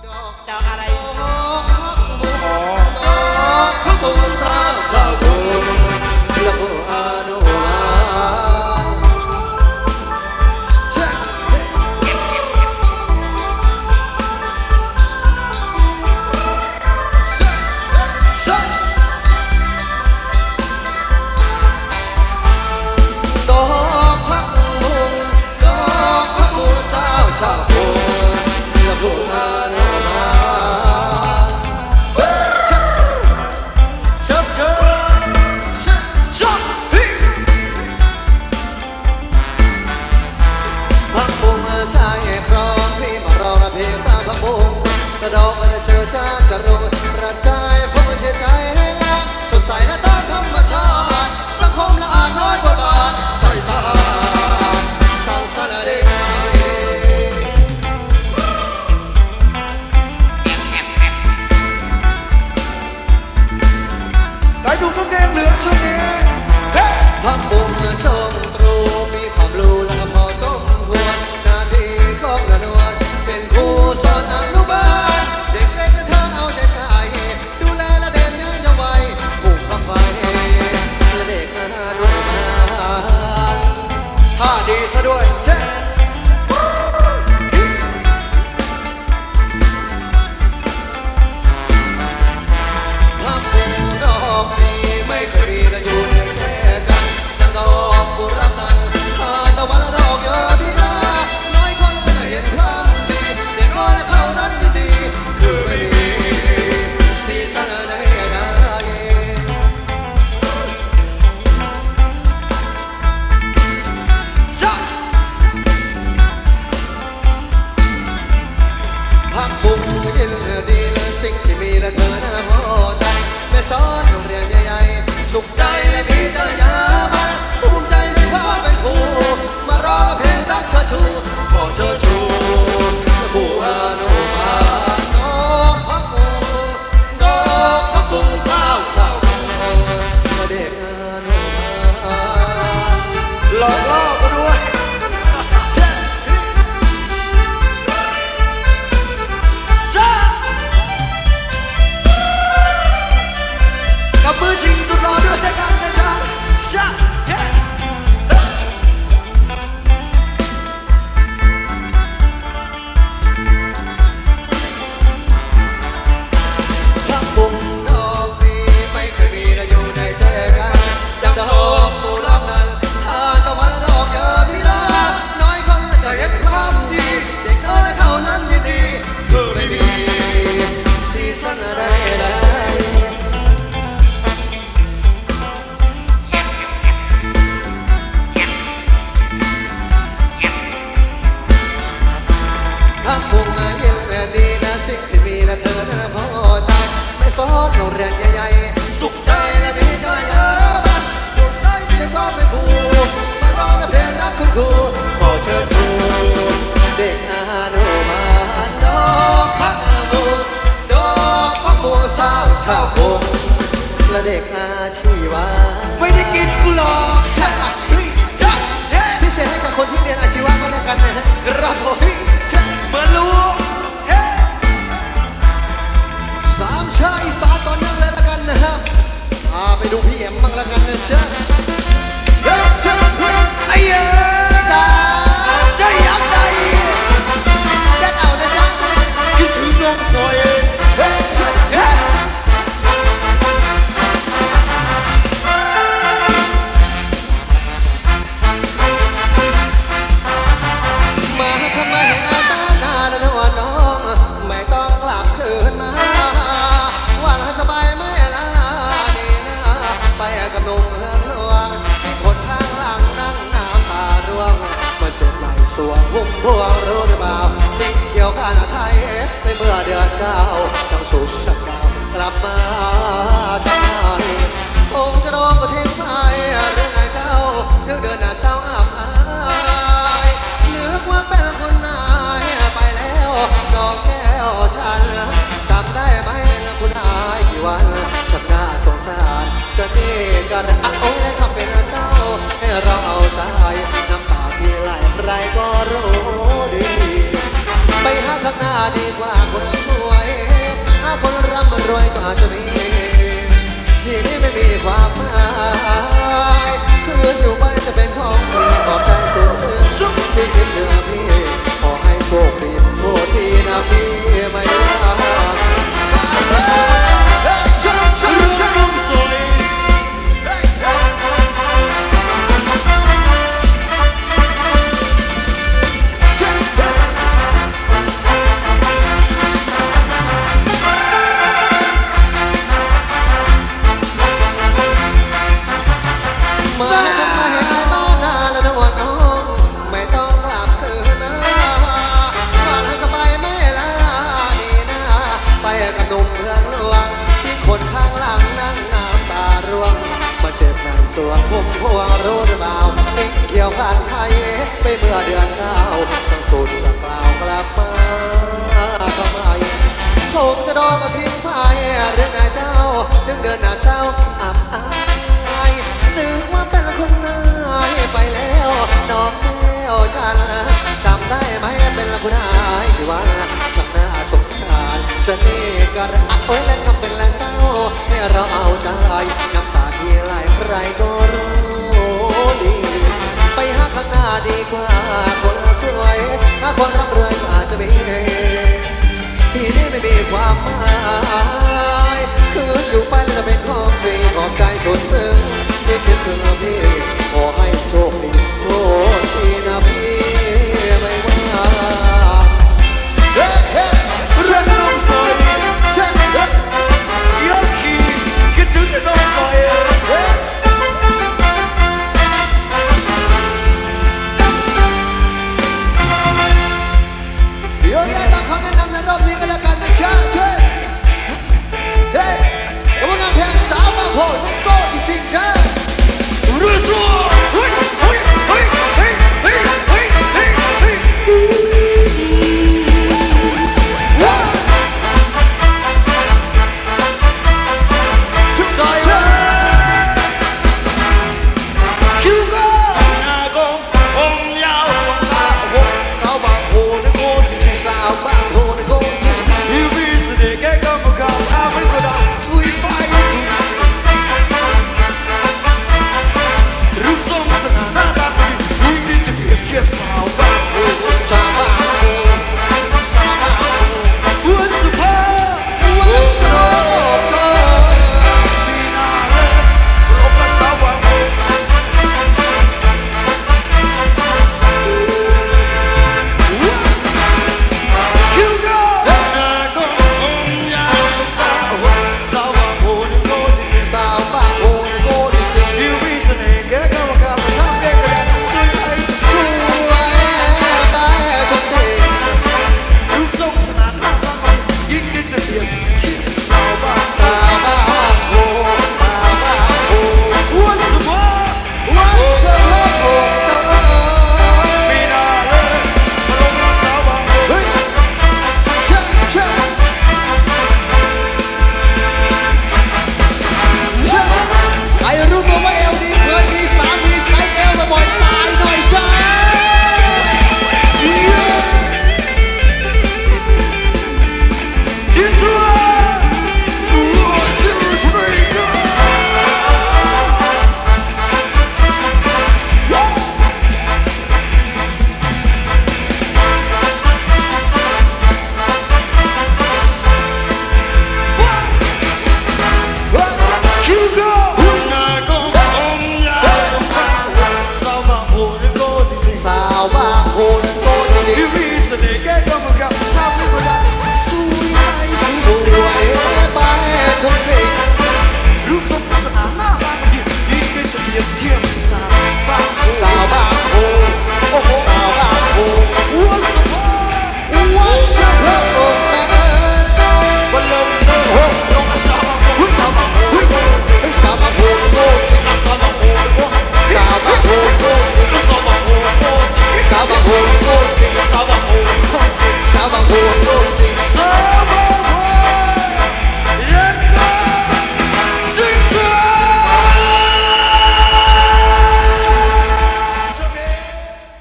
Te agarra ุขอเชิญชวเด็กอานมาดอกพักบุดอกพักบัวสางชาวคงและเด็กอาชีวะไม่ได้กินกุหรอกชักชักพิเศษให้กับคนที่เรียนอาชีวะก็แล้วกันนะะครับผม กับนุ่มเมืองหลวงให้คนข้างหลังนั่งน้ำตาร่วงมาจ็บไหลสวงหุ้มพวงรู้หรืบ่าติดเกี่ยวกันไทยไปเมื่อเดือนเก้าทำสุขสักกากลับมาได้องค์จะร้งก็ทิ้งไปเรื่องเจ้าถึงเดินหน้าเศร้าอ้ำ เศร้าให้เราเอาใจน้ำตาที่ไหลใครก็รู้ สานไทยไปเมื่อเดือนเก้าสังสุดสังกล่าวกลับมาทำไมคงจะดองทิ้งไปเรื่องนายเจ้านึกเดือนหน้าเศร้าอับอายนึกว่าเป็นคนนายไปแล้วน้องแก้วฉันจำได้ไหมเป็นละคนนายที่ว่าฉันน่าสงสารฉันนี่กระอักโอ้ยและคำเป็นละเศร้าให้เราเอาใจน้ำตาที่ไหลใครก็รู้ ข้างหน้าดีกว่า คนสวย ถ้าคนร่ำรวยก็อาจจะมีที่นี่ไม่มีความหมายคืออยู่ไปแล้วจะเป็นของฟรีขอบใจสดซึ้งที่คิดถึงพี่ขอให้โชคดีโชคดีนะพี่